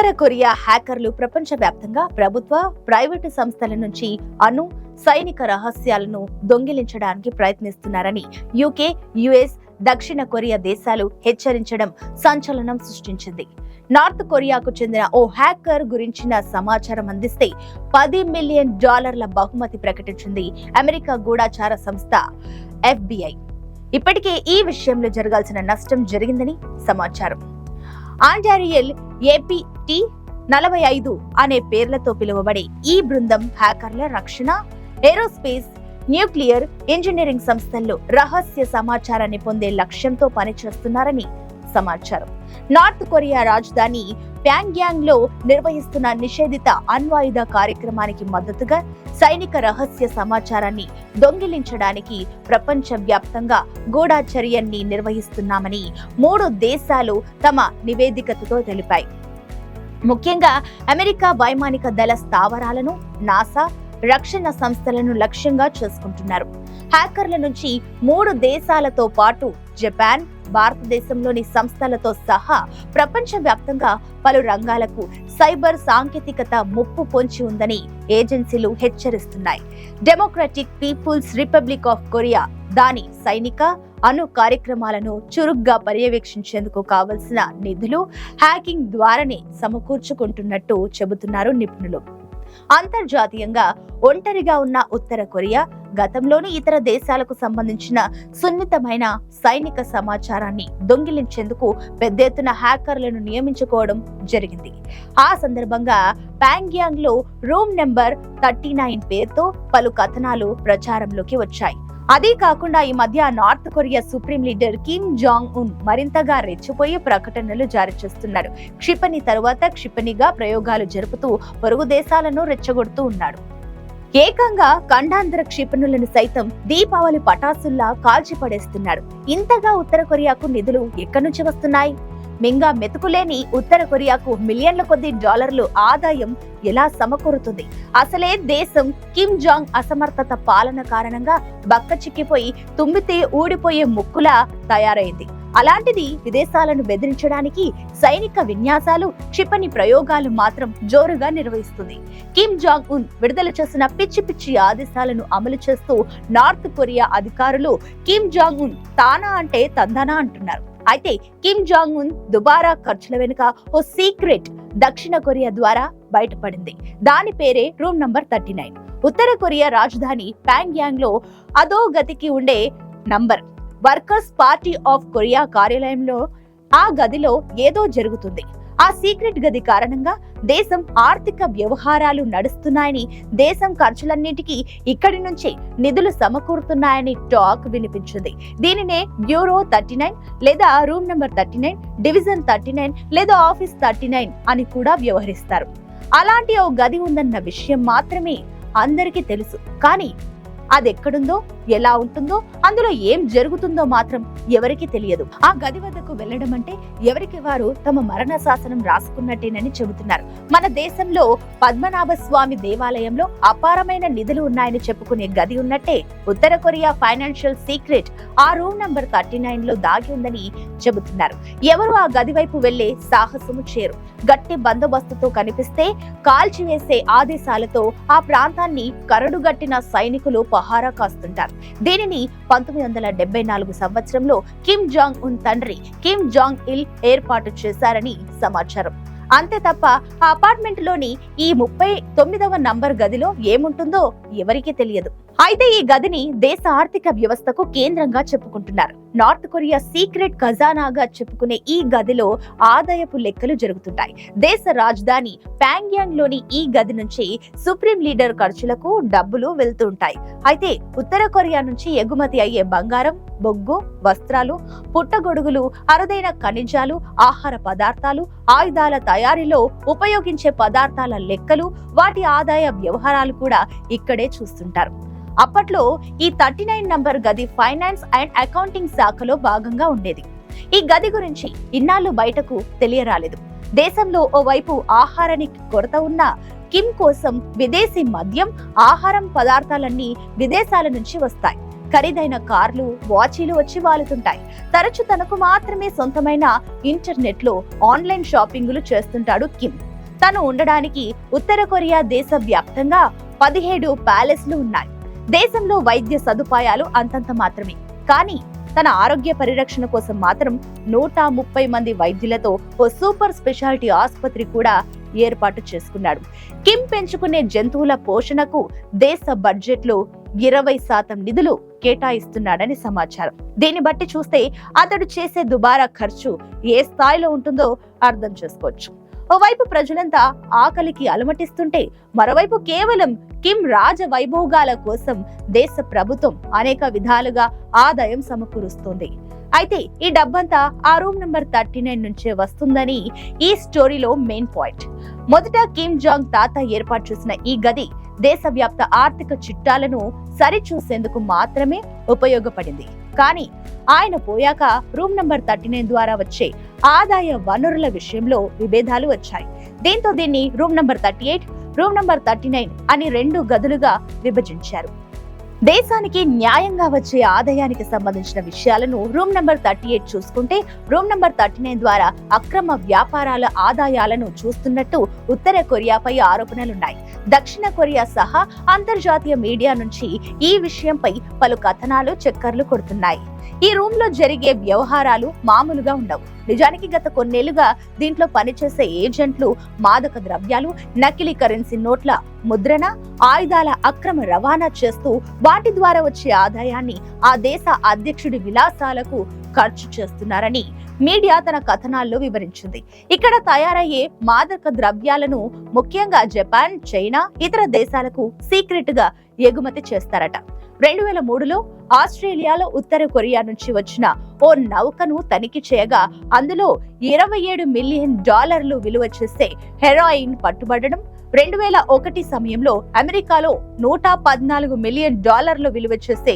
ఉత్తర Korea హ్యాకర్లు ప్రపంచవ్యాప్తంగా ప్రభుత్వ private సంస్థల నుంచి అణు సైనిక రహస్యాలను దొంగిలించడానికి ప్రయత్నిస్తున్నారని యూకే యుఎస్ దక్షిణ కొరియా దేశాలు హెచ్చరించడం సంచలనం సృష్టించింది. నార్త్ కొరియాకు చెందిన ఓ హ్యాకర్ గురించిన సమాచారం అందిస్తే పది మిలియన్ డాలర్ల బహుమతి ప్రకటించింది అమెరికా గూఢాచార సంస్థ ఎఫ్బిఐ. ఇప్పటికే ఈ విషయంలో జరగాల్సిన నష్టం జరిగిందని సమాచారం. ఆండారియల్ ఏపీటీ నలభై ఐదు అనే పేర్లతో పిలువబడే ఈ బృందం హ్యాకర్ల రక్షణ ఏరోస్పేస్ న్యూక్లియర్ ఇంజనీరింగ్ సంస్థల్లో రహస్య సమాచారాన్ని పొందే లక్ష్యంతో పనిచేస్తున్నారని సమాచారం. నార్త్ కొరియా రాజధాని ప్యాంగ్యాంగ్లో నిర్వహిస్తున్న నిషేధిత అణ్వాయుధ కార్యక్రమానికి మద్దతుగా సైనిక రహస్య సమాచారాన్ని దొంగిలించడానికి ప్రపంచ వ్యాప్తంగా గూఢాచర్యాన్ని నిర్వహిస్తున్నామని మూడు దేశాలు తమ నివేదికతో తెలిపాయి. ముఖ్యంగా అమెరికా వైమానిక దళ స్థావరాలను నాసా రక్షణ సంస్థలను లక్ష్యంగా చేసుకుంటున్నారు. హ్యాకర్ల నుంచి మూడు దేశాలతో పాటు జపాన్ భారతదేశంలోని సంస్థలతో సహా ప్రపంచవ్యాప్తంగా పలు రంగాలకు సైబర్ సాంకేతికత ముప్పు పొంచి ఉందని ఏజెన్సీలు హెచ్చరిస్తున్నాయి. Democratic People's Republic of Korea దాని సైనిక అణు కార్యక్రమాలను చురుగ్గా పర్యవేక్షించేందుకు కావలసిన నిధులు హ్యాకింగ్ ద్వారానే సమకూర్చుకుంటున్నట్టు చెబుతున్నారు నిపుణులు. అంతర్జాతీయంగా ఒంటరిగా ఉన్న ఉత్తర కొరియా గతంలోని ఇతర దేశాలకు సంబంధించిన సున్నితమైన సైనిక సమాచారాన్ని దొంగిలించేందుకు పెద్ద ఎత్తున హ్యాకర్లను నియమించుకోవడం జరిగింది. ఆ సందర్భంగా ప్యాంగ్యాంగ్లో రూమ్ నెంబర్ థర్టీ నైన్ పేరుతో పలు కథనాలు ప్రచారంలోకి వచ్చాయి. అదే కాకుండా ఈ మధ్య North Korea supreme leader Kim Jong Un మరింతగా రెచ్చిపోయి ప్రకటనలు జారీ చేస్తున్నారు. క్షిపణి తరువాత క్షిపణిగా ప్రయోగాలు జరుపుతూ పొరుగు దేశాలను రెచ్చగొడుతూ ఉన్నాడు. ఏకంగా ఖండాంతర క్షిపణులను సైతం దీపావళి పటాసుల్లా కాల్చిపడేస్తున్నాడు ఇంతగా ఉత్తర కొరియాకు నిధులు ఎక్కడి నుంచి వస్తున్నాయి? మింగా మెతుకులేని ఉత్తర కొరియాకు మిలియన్ల కొద్ది డాలర్లు ఆదాయం ఎలా సమకూరుతుంది? అసలే దేశం కిమ్ జాంగ్ అసమర్థత పాలన కారణంగా బక్క చిక్కిపోయి తుమ్మితే ఊడిపోయే ముక్కులా తయారైంది. అలాంటిది విదేశాలను బెదిరించడానికి సైనిక విన్యాసాలు క్షిపణి ప్రయోగాలు మాత్రం జోరుగా నిర్వహిస్తుంది. కిమ్ జాంగ్ ఉన్ విడుదల చేసిన పిచ్చి పిచ్చి ఆదేశాలను అమలు చేస్తూ నార్త్ కొరియా అధికారులు కిమ్ జాంగ్ ఉన్ తానా అంటే తందనా అంటున్నారు. అయితే కిమ్ జాంగ్ ఉన్ దుబారా ఖర్చుల వెనుక ఓ సీక్రెట్ దక్షిణ కొరియా ద్వారా బయటపడింది. దాని పేరే రూమ్ నంబర్ థర్టీ నైన్. ఉత్తర కొరియా రాజధాని ప్యాంగ్యాంగ్లో అదో గతికి ఉండే number workers party of Korea కార్యాలయంలో ఆ గదిలో ఏదో జరుగుతుంది. ఆ సీక్రెట్ గది కారణంగా దేశం ఆర్థిక వ్యవహారాలు నడుస్తున్నాయని దేశం ఖర్చులన్నింటికీ ఇక్కడి నుంచి నిధులు సమకూరుతున్నాయని టాక్ వినిపించింది. దీనినే బ్యూరో థర్టీ నైన్ లేదా room number thirty nine division thirty nine లేదా ఆఫీస్ థర్టీ నైన్ అని కూడా వ్యవహరిస్తారు. అలాంటి ఓ గది ఉందన్న విషయం మాత్రమే అందరికీ తెలుసు. కానీ అది ఎక్కడుందో ఎలా ఉంటుందో అందులో ఏం జరుగుతుందో మాత్రం ఎవరికి తెలియదు. ఆ గది వద్దకు వెళ్ళడం అంటే ఎవరికి వారు తమ మరణ శాసనం రాసుకున్నట్టేనని చెబుతున్నారు. మన దేశంలో పద్మనాభ స్వామి దేవాలయంలో అపారమైన నిధులు ఉన్నాయని చెప్పుకునే గది ఉన్నట్టే ఉత్తర కొరియా ఫైనాన్షియల్ సీక్రెట్ ఆ రూమ్ నంబర్ థర్టీ నైన్లో దాగి ఉందని చెబుతున్నారు. ఎవరు ఆ గది వైపు వెళ్ళే సాహసము చేరు. గట్టి బందోబస్తుతో కనిపిస్తే కాల్చివేసే ఆదేశాలతో ఆ ప్రాంతాన్ని కరడుగట్టిన సైనికులు పహారా కాస్తుంటారు. దీనిని పంతొమ్మిది వందల డెబ్బై నాలుగు సంవత్సరంలో కిమ్ జాంగ్ ఉన్ తండ్రి కిమ్ జాంగ్ ఇల్ ఏర్పాటు చేశారని సమాచారం. అంతే తప్ప ఆ అపార్ట్మెంట్లోని ఈ ముప్పై తొమ్మిదవ నంబర్ గదిలో ఏముంటుందో ఎవరికీ తెలియదు. అయితే ఈ గదిని దేశ ఆర్థిక వ్యవస్థకు కేంద్రంగా చెప్పుకుంటున్నారు. నార్త్ కొరియా సీక్రెట్ ఖజానాగా చెప్పుకునే ఈ గదిలో ఆదాయపు లెక్కలు జరుగుతుంటాయి. దేశ రాజధాని ప్యాంగ్యాంగ్లోని ఈ గది నుంచి సుప్రీం లీడర్ ఖర్చులకు డబ్బులు వెళ్తుంటాయి. అయితే ఉత్తర కొరియా నుంచి ఎగుమతి అయ్యే బంగారం బొగ్గు వస్త్రాలు పుట్టగొడుగులు అరుదైన ఖనిజాలు ఆహార పదార్థాలు ఆయుధాల తయారీలో ఉపయోగించే పదార్థాల లెక్కలు వాటి ఆదాయ వ్యవహారాలు కూడా ఇక్కడే చూస్తుంటారు. అప్పట్లో ఈ థర్టీ నైన్ నంబర్ గది ఫైనాన్స్ అండ్ అకౌంటింగ్ శాఖలో భాగంగా ఉండేది. ఈ గది గురించి ఇన్నాళ్ళు బయటకు తెలియరాలేదు. దేశంలో ఓవైపు ఆహారానికి కొరత ఉన్న కిమ్ కోసం విదేశీ మద్యం ఆహారం పదార్థాలన్నీ విదేశాల నుంచి వస్తాయి. ఖరీదైన కార్లు వాచీలు వచ్చి వాలుతుంటాయి. తరచు తనకు మాత్రమే సొంతమైన ఇంటర్నెట్లో ఆన్లైన్ షాపింగులు చేస్తుంటాడు కిమ్. తను ఉండడానికి ఉత్తర కొరియా దేశ వ్యాప్తంగా పదిహేడు ప్యాలెస్లు ఉన్నాయి. దేశంలో వైద్య సదుపాయాలు అంతంత మాత్రమే. కానీ తన ఆరోగ్య పరిరక్షణ కోసం మాత్రం నూట ముప్పై మంది వైద్యులతో ఓ సూపర్ స్పెషాలిటీ ఆసుపత్రి కూడా ఏర్పాటు చేసుకున్నాడు. కిమ్ పెంచుకునే జంతువుల పోషణకు దేశ బడ్జెట్లో ఇరవై శాతం నిధులు కేటాయిస్తున్నాడని సమాచారం. దీన్ని బట్టి చూస్తే అతడు చేసే దుబారా ఖర్చు ఏ స్థాయిలో ఉంటుందో అర్థం చేసుకోవచ్చు. ఓవైపు ప్రజలంతా ఆకలికి అలమటిస్తుంటే మరోవైపు కేవలం కిమ్ రాజ వైభోగాల కోసం దేశ ప్రభుత్వం అనేక విధాలుగా ఆదాయం సమకూరుస్తుంది. అయితే ఈ డబ్బంతా ఆ రూమ్ నెంబర్ థర్టీ నైన్ నుంచే వస్తుందని ఈ స్టోరీలో మెయిన్ పాయింట్. మొదట కిమ్ జాంగ్ తాత ఏర్పాటు చేసిన ఈ గది దేశవ్యాప్త ఆర్థిక చిట్టాలను సరిచూసేందుకు మాత్రమే ఉపయోగపడింది. కానీ ఆయన పోయాక రూమ్ నంబర్ థర్టీ నైన్ ద్వారా వచ్చే ఆదాయ వనరుల విషయంలో విభేదాలు వచ్చాయి. దీంతో దీన్ని room number thirty eight room number thirty nine అని రెండు గదులుగా విభజించారు. దేశానికి న్యాయంగా వచ్చే ఆదాయానికి సంబంధించిన విషయాలను రూమ్ నంబర్ థర్టీ ఎయిట్ చూసుకుంటే రూమ్ నంబర్ థర్టీ నైన్ ద్వారా అక్రమ వ్యాపారాల ఆదాయాలను చూస్తున్నట్టు ఉత్తర కొరియాపై ఆరోపణలున్నాయి. దక్షిణ కొరియా సహా అంతర్జాతీయ మీడియా నుంచి ఈ విషయంపై పలు కథనాలు చక్కర్లు కొడుతున్నాయి. ఈ రూమ్లో జరిగే వ్యవహారాలు మామూలుగా ఉండవు. నిజానికి గత కొన్నేళ్ళుగా దీంట్లో పనిచేసే ఏజెంట్లు మాదక ద్రవ్యాలు నకిలీ కరెన్సీ నోట్ల ముద్రణ ఆయుధాల అక్రమ రవాణా చేస్తూ వాటి ద్వారా వచ్చే ఆదాయాన్ని ఆ దేశ అధ్యక్షుడి విలాసాలకు ఖర్చు చేస్తున్నారని మీడియా తన కథనాల్లో వివరించింది. ఇక్కడ తయారయ్యే మాదక ద్రవ్యాలను ముఖ్యంగా జపాన్ చైనా ఇతర దేశాలకు సీక్రెట్గా ఎగుమతి చేస్తారట. రెండు వేల మూడులో ఆస్ట్రేలియాలో ఉత్తర కొరియా నుంచి వచ్చిన ఓ నౌకను తనిఖీ చేయగా అందులో ఇరవై ఏడు మిలియన్ డాలర్లు విలువ చేసే హెరాయిన్ పట్టుబడడం రెండు వేల ఒకటి సమయంలో అమెరికాలో నూట పద్నాలుగు మిలియన్ డాలర్లు విలువ చేసే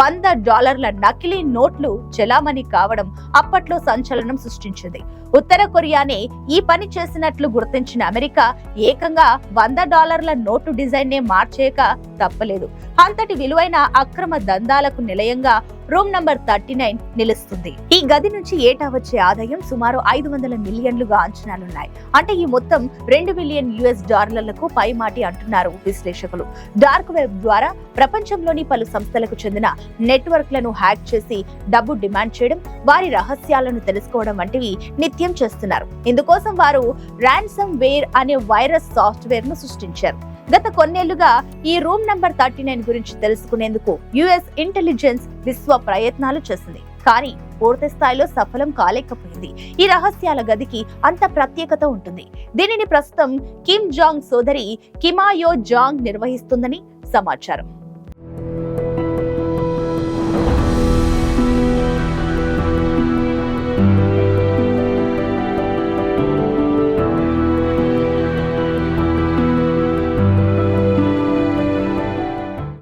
వంద డాలర్ల నకిలీ నోట్లు చెలామణి కావడం అప్పట్లో సంచలనం సృష్టించింది. ఉత్తర కొరియానే ఈ పని చేసినట్లు గుర్తించిన అమెరికా ఏకంగా వంద డాలర్ల నోటు డిజైన్ నే మార్చేయక తప్పలేదు. అంతటి విలువైన అక్రమ దందాలకు నిలయంగా రూమ్ నంబర్ థర్టీ నైన్ నిలుస్తుంది. ఈ గది నుంచి ఏటా వచ్చే ఆదాయం సుమారు ఐదు వందల మిలియన్లుగా అంచనాలున్నాయి. అంటే ఈ మొత్తం రెండు మిలియన్ యుఎస్ డాలర్లకు పైమాటి అంటున్నారు విశ్లేషకులు. డార్క్ వెబ్ ద్వారా ప్రపంచంలోని పలు సంస్థలకు చెందిన నెట్వర్క్లను హ్యాక్ చేసి డబ్బు డిమాండ్ చేయడం వారి రహస్యాలను తెలుసుకోవడం వంటివి నిత్యం చేస్తున్నారు. ఇందుకోసం వారు ర్యాన్సమ్ వేర్ అనే వైరస్ సాఫ్ట్వేర్ను సృష్టించారు. గత కొన్నేళ్ళుగా ఈ రూమ్ నంబర్ థర్టీ నైన్ గురించి తెలుసుకునేందుకు యుఎస్ ఇంటెలిజెన్స్ విశ్వ ప్రయత్నాలు చేసింది. కానీ పూర్తి స్థాయిలో సఫలం కాలేకపోయింది. ఈ రహస్యాల గదికి అంత ప్రత్యేకత ఉంటుంది. దీనిని ప్రస్తుతం కిమ్ జాంగ్ సోదరి కిమాయో జాంగ్ నిర్వహిస్తుందని సమాచారం.